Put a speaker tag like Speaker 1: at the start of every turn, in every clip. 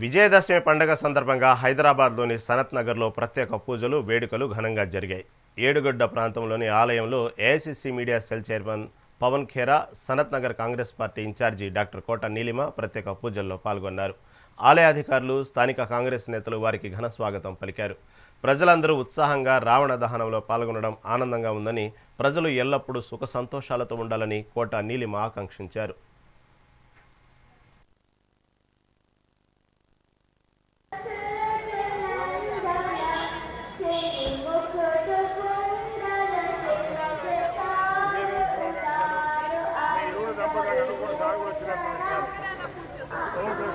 Speaker 1: విజయదశమి పండుగ సందర్భంగా హైదరాబాద్లోని సనత్ నగర్లో ప్రత్యేక పూజలు వేడుకలు ఘనంగా జరిగాయి. ఏడుగడ్డ ప్రాంతంలోని ఆలయంలో AICC media cell chairman Pawan Khera Sanath Nagar Congress party incharge doctor Kota Neelima ప్రత్యేక పూజల్లో పాల్గొన్నారు. ఆలయ అధికారులు స్థానిక కాంగ్రెస్ నేతలు వారికి ఘన స్వాగతం పలికారు. ప్రజలందరూ ఉత్సాహంగా రావణ దహనంలో పాల్గొనడం ఆనందంగా ఉందని ప్రజలు ఎల్లప్పుడూ సుఖ సంతోషాలతో ఉండాలని కోట నీలిమ ఆకాంక్షించారు.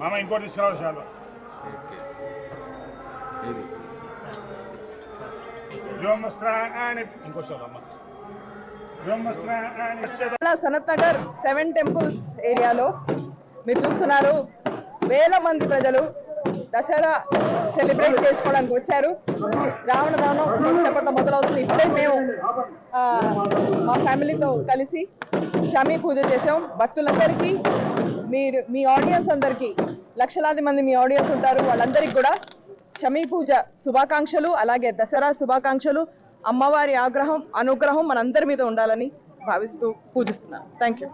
Speaker 2: మామ ఇంకోటి తీసుకురావాలి చాలు.
Speaker 3: సనత్ నగర్ సెవెన్ టెంపుల్స్ ఏరియాలో మీరు చూస్తున్నారు. వేల మంది ప్రజలు దసరా సెలబ్రేట్ చేసుకోవడానికి వచ్చారు. రావణ దహనం సేపట్లో మొదలవుతుంది. ఇప్పుడే మేము మా ఫ్యామిలీతో కలిసి షమీ పూజ చేసాం భక్తులందరికీ మీరు మీ ఆడియన్స్ అందరికీ లక్షలాది మంది మీ ఆడియన్స్ ఉంటారు. వాళ్ళందరికీ కూడా షమీ పూజ శుభాకాంక్షలు అలాగే దసరా శుభాకాంక్షలు. అమ్మవారి ఆగ్రహం అనుగ్రహం మనందరి మీద ఉండాలని భావిస్తూ పూజిస్తున్నాను థ్యాంక్ యూ